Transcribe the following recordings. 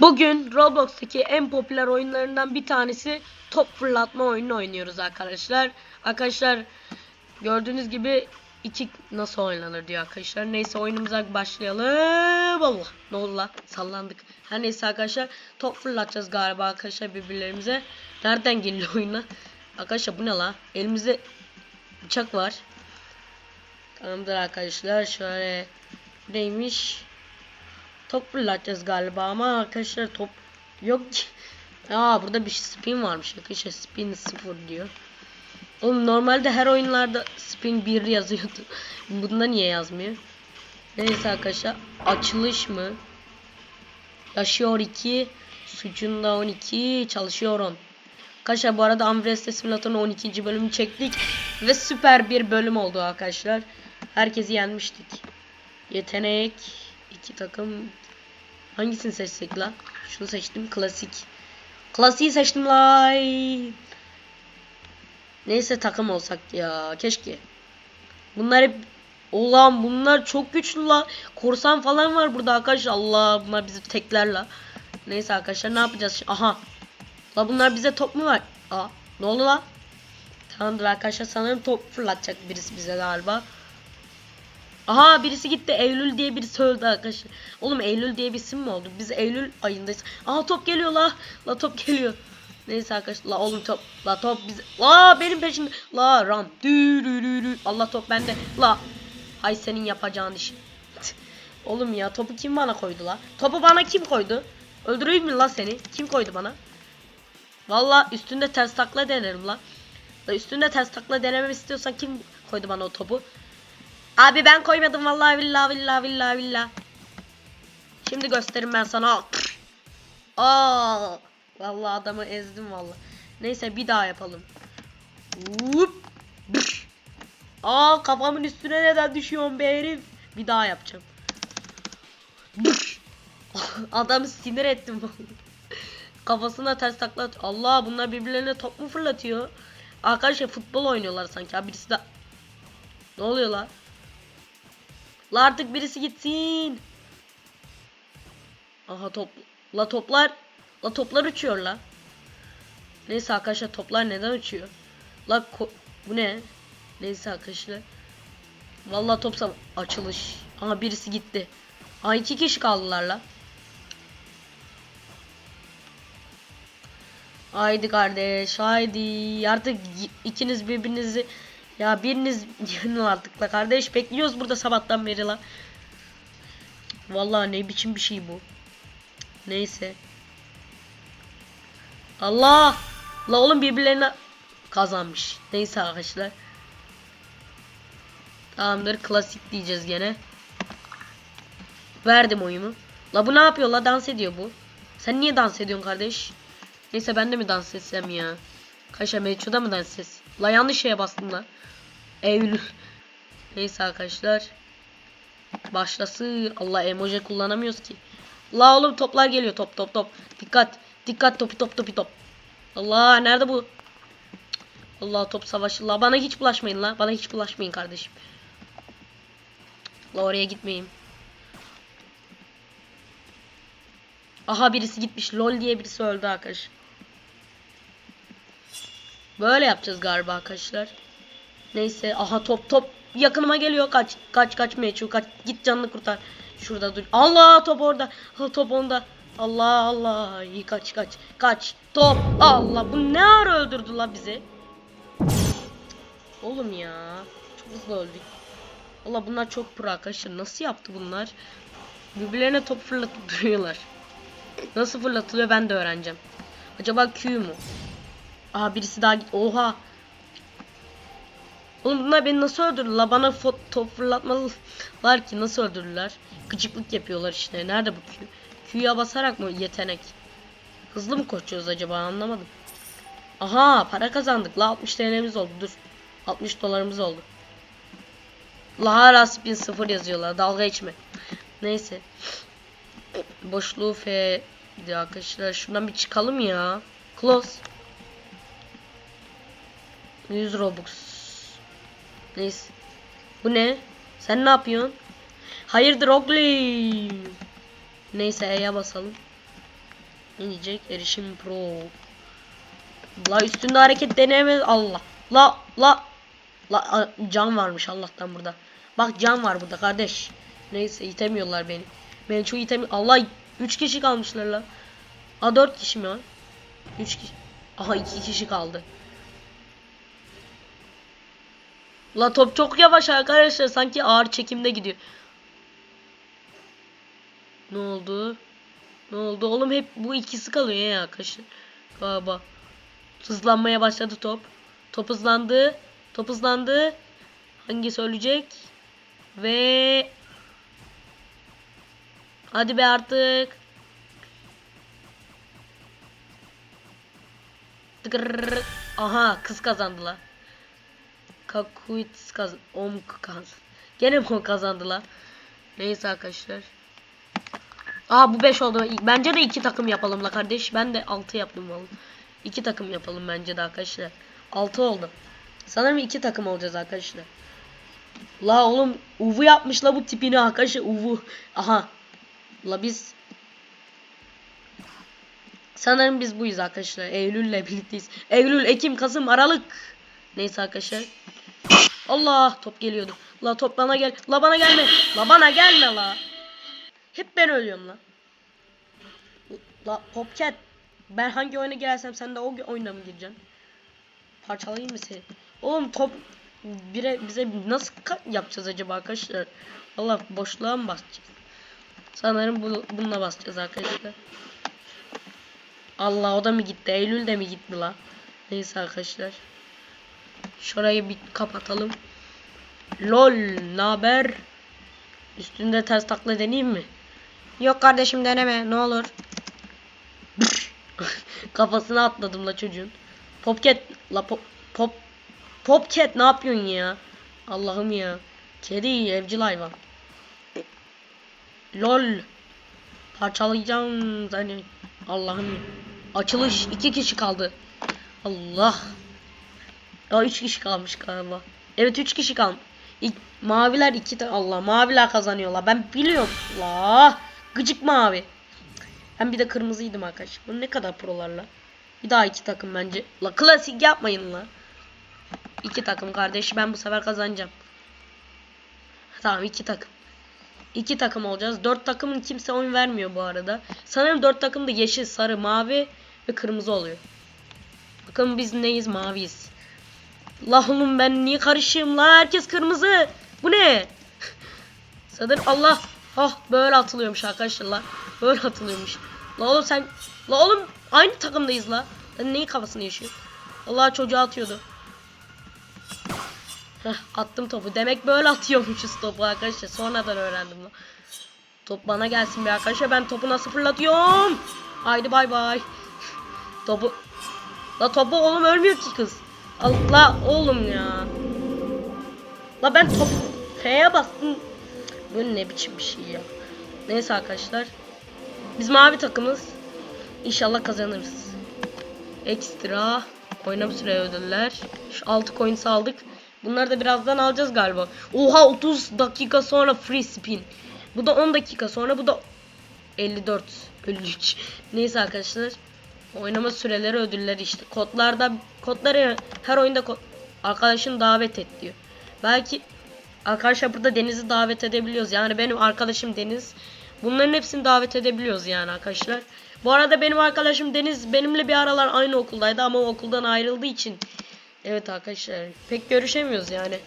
Bugün Roblox'taki en popüler oyunlarından bir tanesi top fırlatma oyununu oynuyoruz arkadaşlar. Arkadaşlar gördüğünüz gibi iki nasıl oynanır diyor arkadaşlar. Neyse oyunumuza başlayalım. Allah ne oldu lan sallandık. Her neyse arkadaşlar top fırlatacağız galiba arkadaşlar birbirlerimize. Nereden geliyor oyuna? Arkadaşlar bu ne la? Elimizde bıçak var. Tamamdır arkadaşlar şöyle neymiş? Top fırlatacağız galiba ama arkadaşlar top yok ki. Aa burada bir spin varmış arkadaşlar spin 0 diyor. Oğlum normalde her oyunlarda spin 1 yazıyordu. Bunda niye yazmıyor? Neyse arkadaşlar açılış mı? Yaşıyor 2 suçunda 12 çalışıyor 10. Arkadaşlar bu arada Ambreste Simulator'un 12. bölümünü çektik ve süper bir bölüm oldu arkadaşlar. Herkesi yenmiştik. Yetenek iki takım hangisini seçsek la? Şunu seçtim klasik. Klasiği seçtim lay. Neyse takım olsak ya keşke. Bunlar hep Ulan bunlar çok güçlü la. Korsan falan var burada arkadaşlar. Allah bunlar bizi tekler la. Neyse arkadaşlar ne yapacağız? şimdi? Aha. La bunlar bize top mu var? Aa ne oldu la? Tamamdır arkadaşlar sanırım top fırlatacak birisi bize galiba. Aha birisi gitti. Eylül diye birisi öldü arkadaşlar. Oğlum Eylül diye bir isim mi oldu? Biz Eylül ayındayız. Aha top geliyor la. La top geliyor. Neyse arkadaşlar. La oğlum top. La top biz. La benim peşimde. La ram. Dü, dü, dü, dü. Allah top bende. La. Hay senin yapacağın iş. oğlum ya topu kim bana koydu la? Topu bana kim koydu? Öldüreyim mi la seni? Kim koydu bana? Valla üstünde ters takla denerim la. La üstünde ters takla denemem istiyorsan kim koydu bana o topu? Abi ben koymadım vallahi billahi billahi billahi billahi. Şimdi gösterim ben sana. Aa! Vallahi adamı ezdim vallahi. Neyse bir daha yapalım. Hop! Aa kafamın üstüne neden düşüyorsun be herif? Bir daha yapacağım. Adamı sinir ettim. Kafasına ters takla Allah bunlar birbirlerine top mu fırlatıyor? Arkadaşlar futbol oynuyorlar sanki. Birisi de Ne oluyor lan? La artık birisi gitsin. Aha top. La toplar. La toplar uçuyor la. Neyse arkadaşlar toplar neden uçuyor? La bu ne? Neyse arkadaşlar. Vallahi top açılış. Aha birisi gitti. Aha iki kişi kaldılar la. Haydi kardeş haydi artık ikiniz birbirinizi ya biriniz yenin artık la kardeş bekliyoruz burada sabahtan beri la. Vallahi ne biçim bir şey bu. Neyse. Allah! La oğlum birbirlerine kazanmış. Neyse arkadaşlar. Tamamdır klasik diyeceğiz gene. Verdim oyumu. La bu ne yapıyor la dans ediyor bu. Sen niye dans ediyorsun kardeş? Neyse ben de mi dans etsem ya? Kaşa Meçhu'da mı dans ets? La yanlış şeye bastım la. Eylül. Neyse arkadaşlar. Başlasın. Allah emoji kullanamıyoruz ki. La oğlum toplar geliyor. Top top top. Dikkat. Dikkat topi top topi top. Allah nerede bu? Allah top savaşı. La bana hiç bulaşmayın la. Bana hiç bulaşmayın kardeşim. La oraya gitmeyin. Aha birisi gitmiş. Lol diye birisi öldü arkadaş. Böyle yapacağız galiba arkadaşlar. Neyse aha top top yakınıma geliyor kaç kaç kaç meçhu kaç git canını kurtar. Şurada dur. Allah top orada. Ha, top onda. Allah Allah iyi kaç kaç kaç top Allah bu ne ara öldürdü la bizi. Oğlum ya çok hızlı öldük. Allah bunlar çok pro arkadaşlar nasıl yaptı bunlar? Birbirlerine top fırlatıp duruyorlar. Nasıl fırlatılıyor ben de öğreneceğim. Acaba Q mu? Aa birisi daha. Oha. Oğlum bunlar beni nasıl öldürdü la? Bana top fırlatmalılar ki nasıl öldürdüler? Gıcıklık yapıyorlar işte. Nerede bu Q? Q'ya basarak mı yetenek? Hızlı mı koşuyoruz acaba anlamadım. Aha para kazandık la 60 TL'miz oldu dur. 60 dolarımız oldu. La hala spin 0 yazıyorlar dalga içme. Neyse. Boşluğu F arkadaşlar. Şuradan bir çıkalım ya. Close. 100 Robux. Neyse. Bu ne? Sen ne yapıyorsun? Hayırdır Ogli? Neyse E'ye basalım. Ne diyecek? Erişim pro. La üstünde hareket deneyemez. Allah. La la. La can varmış Allah'tan burada. Bak can var burada kardeş. Neyse itemiyorlar beni. Beni çok itemi... Allah 3 kişi kalmışlar la. A 4 kişi mi o? 3 kişi. Aha 2 kişi kaldı. La top çok yavaş arkadaşlar. Sanki ağır çekimde gidiyor. Ne oldu? Ne oldu? Oğlum hep bu ikisi kalıyor ya arkadaşlar. Galiba. Hızlanmaya başladı top. Top hızlandı. Top hızlandı. Hangisi ölecek? Ve Hadi be artık. Aha kız kazandılar. Kakuit kaz Om kaz. Gene mi kazandılar? Neyse arkadaşlar. Aa bu 5 oldu. Bence de iki takım yapalım la kardeş. Ben de 6 yaptım vallahi. İki takım yapalım bence de arkadaşlar. 6 oldu. Sanırım iki takım olacağız arkadaşlar. La oğlum Uvu yapmış la bu tipini arkadaşlar Uvu. Aha. La biz Sanırım biz buyuz arkadaşlar. Eylül'le birlikteyiz. Eylül, Ekim, Kasım, Aralık. Neyse arkadaşlar. Allah top geliyordu. La top bana gel. La bana gelme. La bana gelme la. Hep ben ölüyorum la. La Popcat. Ben hangi oyuna girersem sen de o oyuna mı gireceksin? Parçalayayım mı seni? Oğlum top bire, bize nasıl yapacağız acaba arkadaşlar? Allah boşluğa mı basacağız? Sanırım bu, bununla basacağız arkadaşlar. Allah o da mı gitti? Eylül de mi gitti la? Neyse arkadaşlar. Şurayı bir kapatalım. Lol, naber? Üstünde ters takla deneyeyim mi? Yok kardeşim deneme ne olur. Kafasına atladım la çocuğun. Popcat la pop pop Popcat ne yapıyorsun ya? Allah'ım ya. Kedi evcil hayvan. Lol. Parçalayacağım seni. Allah'ım. Açılış iki kişi kaldı. Allah. Ya üç kişi kalmış galiba. Evet üç kişi kalmış. İlk, maviler iki tane. Allah maviler kazanıyorlar. Ben biliyorum. La. Gıcık mavi. Ben bir de kırmızıydım arkadaşlar. Bu ne kadar prolarla. Bir daha iki takım bence. La klasik yapmayın la. İki takım kardeş. Ben bu sefer kazanacağım. Tamam iki takım. İki takım olacağız. Dört takımın kimse oyun vermiyor bu arada. Sanırım dört takım da yeşil, sarı, mavi ve kırmızı oluyor. Bakın biz neyiz? Maviyiz. La oğlum ben niye karışayım la? Herkes kırmızı. Bu ne? Sanırım Allah. Ah böyle atılıyormuş arkadaşlar la. Böyle atılıyormuş. La oğlum sen. La oğlum aynı takımdayız la. Sen neyin kafasını yaşıyorsun? Allah çocuğa atıyordu. Heh, attım topu. Demek böyle atıyormuşuz topu arkadaşlar. Sonradan öğrendim lan. Top bana gelsin bir arkadaşlar. Ben topu nasıl fırlatıyorum? Haydi bay bay. Topu. La topu oğlum ölmüyor ki kız. Allah oğlum ya. La ben top F'ye bastım. Bu ne biçim bir şey ya. Neyse arkadaşlar. Biz mavi takımız. İnşallah kazanırız. Ekstra oynama süre ödüller. Şu 6 coin aldık. Bunları da birazdan alacağız galiba. Oha 30 dakika sonra free spin. Bu da 10 dakika sonra bu da 54 53. Neyse arkadaşlar. Oynama süreleri ödülleri işte. Kodlarda kodları her oyunda kod, arkadaşın davet et diyor. Belki arkadaşlar burada Deniz'i davet edebiliyoruz. Yani benim arkadaşım Deniz. Bunların hepsini davet edebiliyoruz yani arkadaşlar. Bu arada benim arkadaşım Deniz benimle bir aralar aynı okuldaydı ama okuldan ayrıldığı için Evet arkadaşlar pek görüşemiyoruz yani.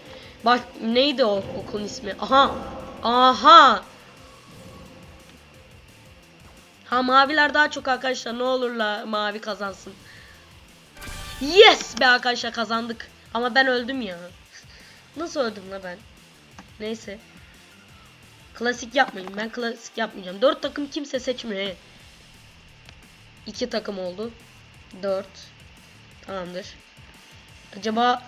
Bak neydi o okulun ismi? Aha. Aha. Ha maviler daha çok arkadaşlar ne olurla mavi kazansın. Yes be arkadaşlar kazandık. Ama ben öldüm ya. Nasıl öldüm la ben? Neyse. Klasik yapmayın. Ben klasik yapmayacağım. Dört takım kimse seçmiyor. He. İki takım oldu. Dört. Tamamdır. Acaba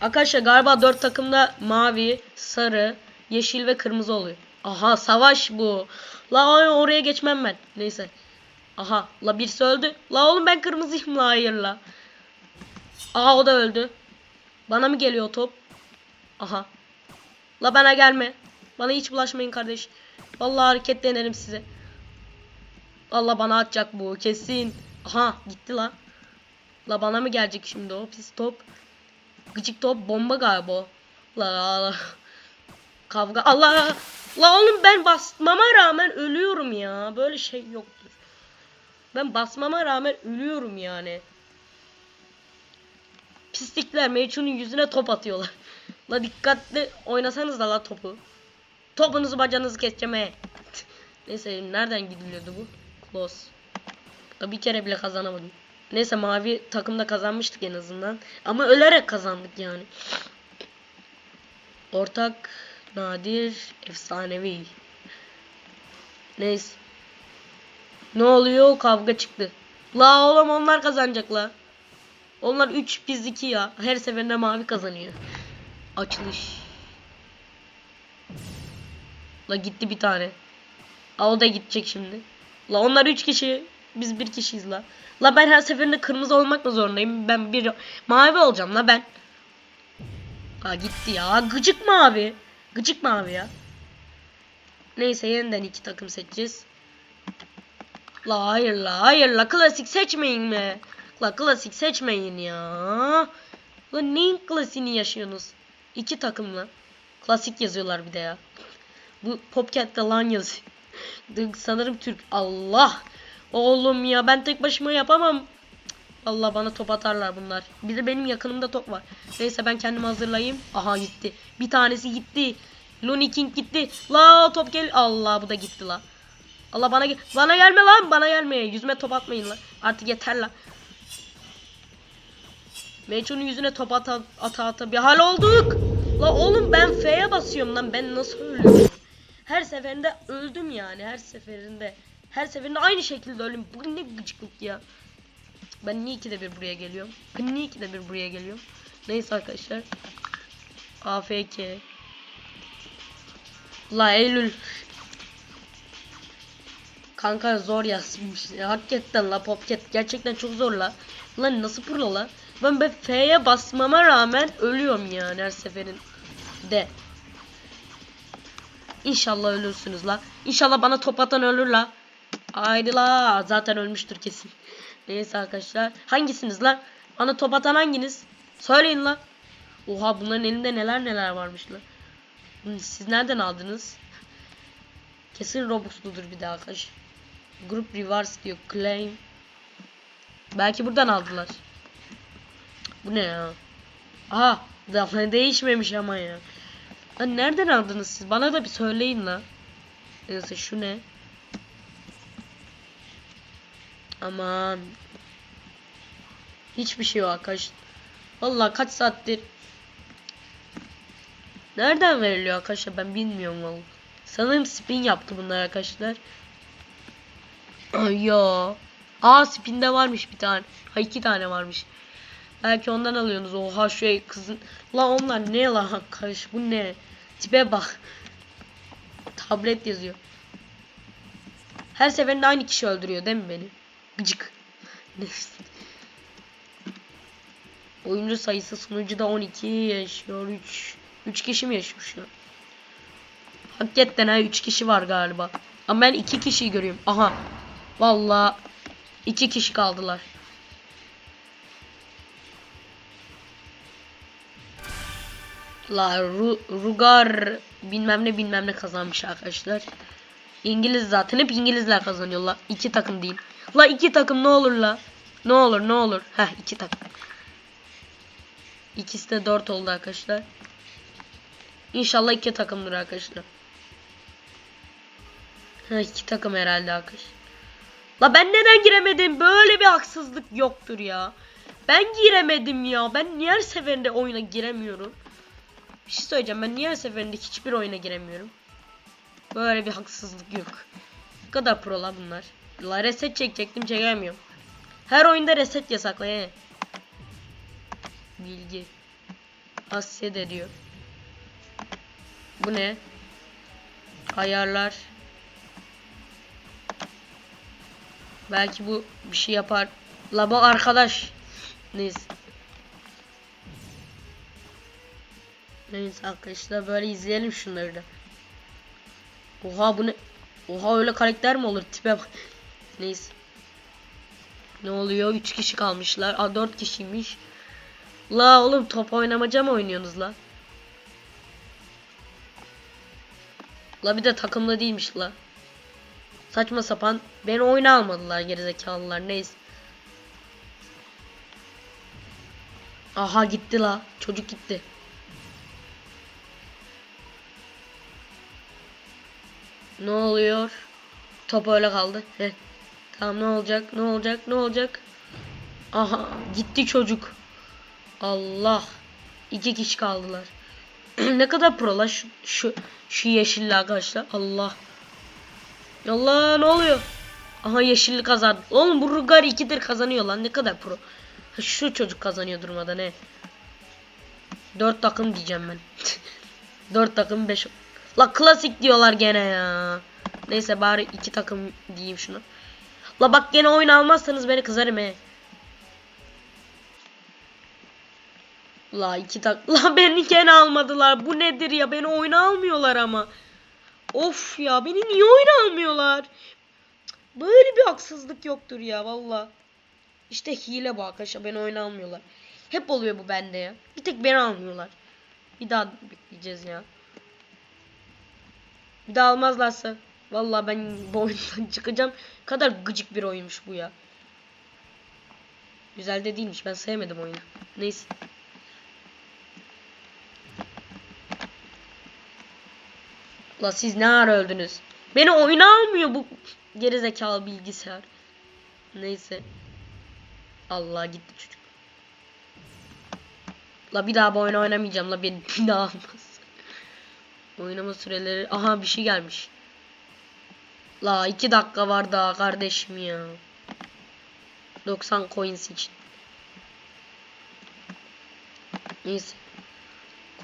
arkadaşlar galiba dört takımda mavi, sarı, yeşil ve kırmızı oluyor. Aha savaş bu. La ay, oraya geçmem ben. Neyse. Aha la birisi öldü. La oğlum ben kırmızıyım la hayır. Aha o da öldü. Bana mı geliyor top? Aha. La bana gelme. Bana hiç bulaşmayın kardeş. Vallahi hareket denerim size. Allah bana atacak bu kesin. Aha gitti la. La bana mı gelecek şimdi o pis top? Gıcık top bomba galiba o. La la la. Kavga Allah. La oğlum ben basmama rağmen ölüyorum ya. Böyle şey yoktur. Ben basmama rağmen ölüyorum yani. Pislikler Meyçun'un yüzüne top atıyorlar. La dikkatli oynasanız da la topu. Topunuzu bacağınızı keseceğim he. Neyse nereden gidiliyordu bu? Close. Da bir kere bile kazanamadım. Neyse mavi takımda kazanmıştık en azından. Ama ölerek kazandık yani. Ortak, nadir, efsanevi. Neyse. Ne oluyor? Kavga çıktı. La oğlum onlar kazanacak la. Onlar 3 biz 2 ya. Her seferinde mavi kazanıyor. Açılış. La gitti bir tane. Aa, o da gidecek şimdi. La onlar 3 kişi. Biz bir kişiyiz la. La ben her seferinde kırmızı olmak mı zorundayım? Ben bir mavi olacağım la ben. Aa gitti ya. Gıcık mavi. Gıcık mavi ya. Neyse yeniden iki takım seçeceğiz. La hayır la hayır la klasik seçmeyin mi? La klasik seçmeyin ya. La neyin klasiğini yaşıyorsunuz? İki takımla. Klasik yazıyorlar bir de ya. Bu Popcat'te lan yazıyor. Sanırım Türk. Allah. Oğlum ya ben tek başıma yapamam. Allah bana top atarlar bunlar. Bir de benim yakınımda top var. Neyse ben kendimi hazırlayayım. Aha gitti. Bir tanesi gitti. Looney King gitti. La top gel. Allah bu da gitti la. Allah bana gel. Bana gelme lan. Bana gelme. Yüzüme top atmayın lan. Artık yeter lan. Meçhul'un yüzüne top ata ata, ata bir hal olduk. La oğlum ben F'ye basıyorum lan. Ben nasıl ölüyorum? Her seferinde öldüm yani. Her seferinde. Her seferinde aynı şekilde öldüm. Bu ne gıcıklık ya. Ben niye ikide bir buraya geliyorum? Ben niye ikide bir buraya geliyorum? Neyse arkadaşlar. AFK. La Eylül. Kanka zor yazmış. Ya, hakikaten la Popcat gerçekten çok zor la. Lan nasıl pro la? Ben ben F'ye basmama rağmen ölüyorum yani her seferinde. İnşallah ölürsünüz la. İnşallah bana top atan ölür la. Haydi la. Zaten ölmüştür kesin. Neyse arkadaşlar. Hangisiniz lan? Bana top atan hanginiz? Söyleyin lan. Oha bunların elinde neler neler varmış lan. Siz nereden aldınız? Kesin Robux'ludur bir daha arkadaş. Group rewards diyor. Claim. Belki buradan aldılar. Bu ne ya? Aha. Daha değişmemiş ama ya. Lan nereden aldınız siz? Bana da bir söyleyin la. Neyse şu ne? Aman. Hiçbir şey yok arkadaş. Vallahi kaç saattir Nereden veriliyor arkadaşlar ben bilmiyorum vallahi. Sanırım spin yaptı bunlar arkadaşlar. Ya. Aa spinde varmış bir tane. Ha iki tane varmış. Belki ondan alıyorsunuz. Oha şu kızın. La onlar ne la arkadaş bu ne? Tipe bak. Tablet yazıyor. Her seferinde aynı kişi öldürüyor değil mi beni? Gıcık. Neyse. Oyuncu sayısı sunucuda 12 yaşıyor 3. 3 kişi mi şu an? Hakikaten ha 3 kişi var galiba. Ama ben 2 kişiyi görüyorum. Aha. Vallahi 2 kişi kaldılar. La Ru Rugar bilmem ne bilmem ne kazanmış arkadaşlar. İngiliz zaten hep İngilizler kazanıyorlar. İki takım diyeyim. La iki takım ne olur la. Ne olur ne olur. Heh iki takım. İkisi de dört oldu arkadaşlar. İnşallah iki takımdır arkadaşlar. Ha iki takım herhalde arkadaşlar. La ben neden giremedim? Böyle bir haksızlık yoktur ya. Ben giremedim ya. Ben niye her seferinde oyuna giremiyorum? Bir şey söyleyeceğim. Ben niye her seferinde hiçbir oyuna giremiyorum? Böyle bir haksızlık yok. Bu kadar pro la bunlar. La reset çekecektim çekemiyorum. Her oyunda reset yasakla he. Bilgi. Asya de diyor. Bu ne? Ayarlar. Belki bu bir şey yapar. La bu arkadaş. Neyse. Neyse arkadaşlar böyle izleyelim şunları da. Oha bu ne? Oha öyle karakter mi olur? Tipe bak. Neyse. Ne oluyor? 3 kişi kalmışlar. Aa 4 kişiymiş. La oğlum top oynamaca mı oynuyorsunuz la? La bir de takımlı değilmiş la. Saçma sapan. Beni oyuna almadılar gerizekalılar. Neyse. Aha gitti la. Çocuk gitti. Ne oluyor? Top öyle kaldı. Heh. Tamam ne olacak? Ne olacak? Ne olacak? Aha gitti çocuk. Allah. İki kişi kaldılar. ne kadar pro la şu, şu, şu yeşilli arkadaşlar. Allah. Allah ne oluyor? Aha yeşilli kazandı. Oğlum bu Rugar ikidir kazanıyor lan. Ne kadar pro. Şu çocuk kazanıyor durmadan ne? Dört takım diyeceğim ben. Dört takım beş. La klasik diyorlar gene ya. Neyse bari iki takım diyeyim şunu. La bak gene oyun almazsanız beni kızarım he. La iki tak. La beni gene almadılar. Bu nedir ya? Beni oyuna almıyorlar ama. Of ya beni niye oyuna almıyorlar? Böyle bir haksızlık yoktur ya valla. İşte hile bu arkadaşlar beni oyuna almıyorlar. Hep oluyor bu bende ya. Bir tek beni almıyorlar. Bir daha bekleyeceğiz ya. Bir daha almazlarsa vallahi ben bu oyundan çıkacağım. kadar gıcık bir oyunmuş bu ya. Güzel de değilmiş. Ben sevmedim oyunu. Neyse. La siz ne ara öldünüz? Beni oyuna almıyor bu gerizekalı bilgisayar. Neyse. Allah gitti çocuk. La bir daha bu oyunu oynamayacağım la beni bir daha almaz. Oynama süreleri. Aha bir şey gelmiş. La iki dakika var daha kardeşim ya. 90 coins için. Neyse.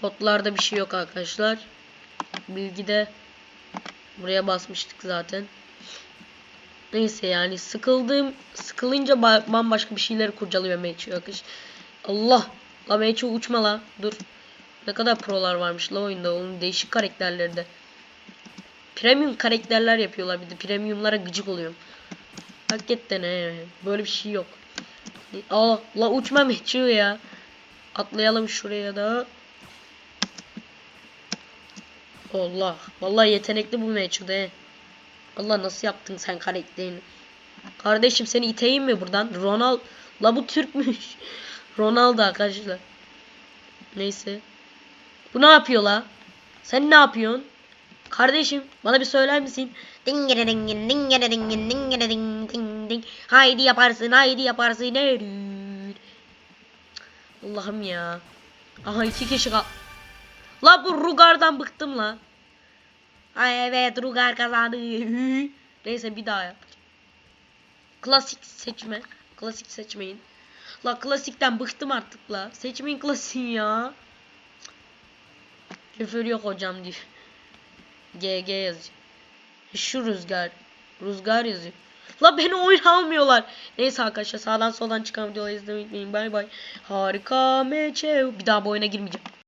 Kodlarda bir şey yok arkadaşlar. Bilgide buraya basmıştık zaten. Neyse yani sıkıldığım sıkılınca ba- bambaşka bir şeyleri kurcalıyor Meço akış. Allah. La Meço uçma la. Dur. Ne kadar prolar varmış la oyunda. Onun değişik karakterleri de. Premium karakterler yapıyorlar bir de. Premiumlara gıcık oluyorum. Hakikaten he. Böyle bir şey yok. Aa la uçma Meço ya. Atlayalım şuraya da. Allah. Vallahi yetenekli bu Meço de. Allah nasıl yaptın sen karakterini? Kardeşim seni iteyim mi buradan? Ronald. La bu Türkmüş. Ronaldo arkadaşlar. Neyse. Bu ne yapıyor la? Sen ne yapıyorsun? Kardeşim bana bir söyler misin? Dingere dingin dingere dingin dingere ding ding ding. Haydi yaparsın haydi yaparsın. Allah'ım ya. Aha iki kişi kal. La bu Rugar'dan bıktım la. Ay evet Rugar kazandı. Neyse bir daha yap. Klasik seçme. Klasik seçmeyin. La klasikten bıktım artık la. Seçmeyin klasiği ya. Küfür yok hocam diyor. GG yazıyor. Şu rüzgar. Rüzgar yazıyor. La beni oyun almıyorlar. Neyse arkadaşlar sağdan soldan çıkan videoları izlemeyi unutmayın. Bay bay. Harika meçev. Bir daha bu oyuna girmeyeceğim.